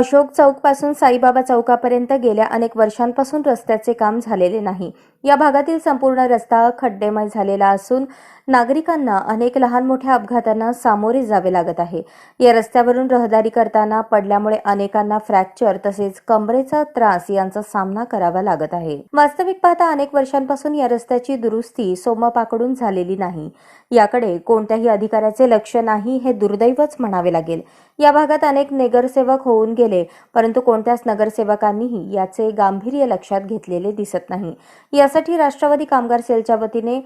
अशोक चौकपासून साईबाबा चौकापर्यंत गेल्या अनेक वर्षांपासून रस्त्याचे काम झालेले नाही. या भागातील संपूर्ण रस्ता खड्डेमय झालेला असून नागरिकांना अनेक लहान मोठ्या अपघातांना सामोरे जावे लागत आहे. या रस्त्यावरून रहदारी करताना पडल्यामुळे अनेकांना फ्रॅक्चर तसेच कमरेचा त्रास यांचा सामना करावा लागत आहे. वास्तविक पाहता अनेक वर्षांपासून या रस्त्याची दुरुस्ती सोमपाकडून झालेली नाही. याकडे कोणत्याही अधिकाऱ्याचे लक्ष नाही हे दुर्दैवच म्हणावे लागेल. या भागात अनेक नगरसेवक होऊन गेले परंतु कोणत्याच नगरसेवकांनीही याचे गांभीर्य लक्षात घेतलेले दिसत नाही. यासाठी राष्ट्रवादी कामगार सेलच्या वतीने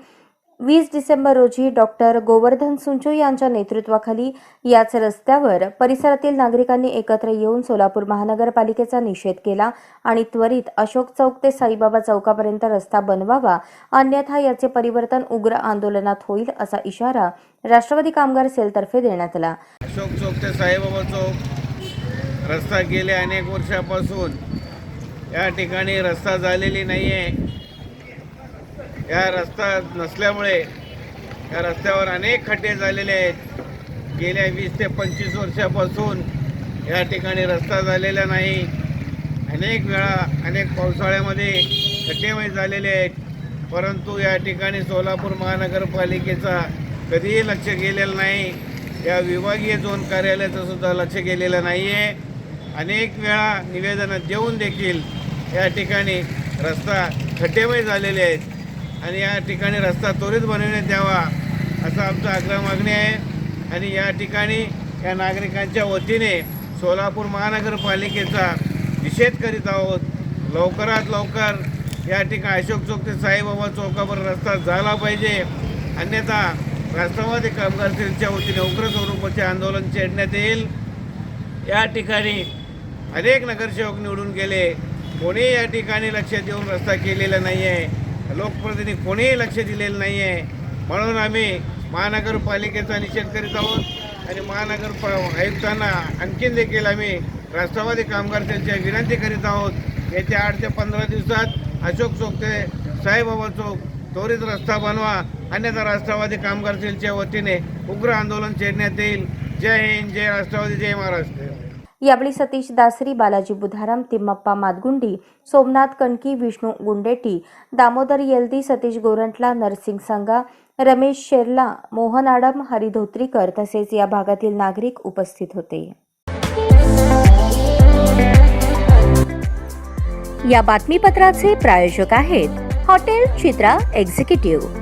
वीस डिसेंबर रोजी डॉक्टर गोवर्धन सुंचो यांच्या नेतृत्वाखाली याच रस्त्यावर परिसरातील नागरिकांनी एकत्र येऊन सोलापूर महानगरपालिकेचा निषेध केला आणि त्वरित अशोक चौक ते साईबाबा चौकापर्यंत रस्ता बनवावा अन्यथा याचे परिवर्तन उग्र आंदोलनात होईल असा इशारा राष्ट्रवादी कामगार सेलतर्फे देण्यात आला. अशोक चौक ते साईबाबा चौक रस्ता गेल्या अनेक वर्षापासून या ठिकाणी रस्ता झालेली नाही आहे या रस्ता नसल्यामुळे या रस्त्यावर अनेक खड्डे झालेले आहेत. गेल्या वीस ते पंचवीस वर्षापासून या ठिकाणी रस्ता झालेला नाही. अनेक वेळा अनेक पावसाळ्यामध्ये खड्डेमय झालेले आहेत. परंतु या ठिकाणी सोलापूर महानगरपालिकेचा कधीही लक्ष गेलेलं नाही. या विभागीय झोन कार्यालयाचं सुद्धा लक्ष गेलेलं नाही आहे अनेक वेळा निवेदनं देऊन देखील या ठिकाणी रस्ता खड्डेमय झालेले आहेत. आणि या ठिकाणी रस्ता त्वरित बनवण्यात यावा असा आमचा आग्रह मागणी आहे. आणि या ठिकाणी या नागरिकांच्या वतीने सोलापूर महानगरपालिकेचा निषेध करीत आहोत. लवकरात लवकर या ठिकाणी अशोक चौक ते साईबाबा चौकावर रस्ता झाला पाहिजे. अन्यथा राष्ट्रवादी कामगार सेलच्या वतीने उग्र स्वरूपाचे आंदोलन छेडण्यात येईल. या ठिकाणी अनेक नगरसेवक निवडून गेले. कोणीही या ठिकाणी लक्ष देऊन रस्ता केलेला नाही आहे लोकप्रतिनिधी कोणीही लक्ष दिलेलं नाही आहे म्हणून आम्ही महानगरपालिकेचा निषेध करीत आहोत आणि महानगर प- आयुक्तांना आणखीन देखील आम्ही राष्ट्रवादी कामगार त्यांच्या विनंती करीत आहोत. येत्या आठ ते पंधरा दिवसात अशोक चौक ते साईबाबा चौक त्वरित रस्ता बनवा. अन्यथा राष्ट्रवादी कामगार सेलच्या वतीने उग्र आंदोलन छेडण्यात येईल. जय हिंद जय राष्ट्रवादी जय महाराष्ट्र. यावेळी सतीश दासरी बालाजी बुधाराम तिम्मप्पा मादगुंडी सोमनाथ कणकी विष्णू गुंडेटी दामोदर येलदी सतीश गोरंटला नरसिंग संगा रमेश शेरला मोहन आडम हरी धोत्रीकर तसेच या भागातील नागरिक उपस्थित होते. या बातमीपत्राचे प्रायोजक आहेत हॉटेल चित्रा एक्झिक्युटिव्ह.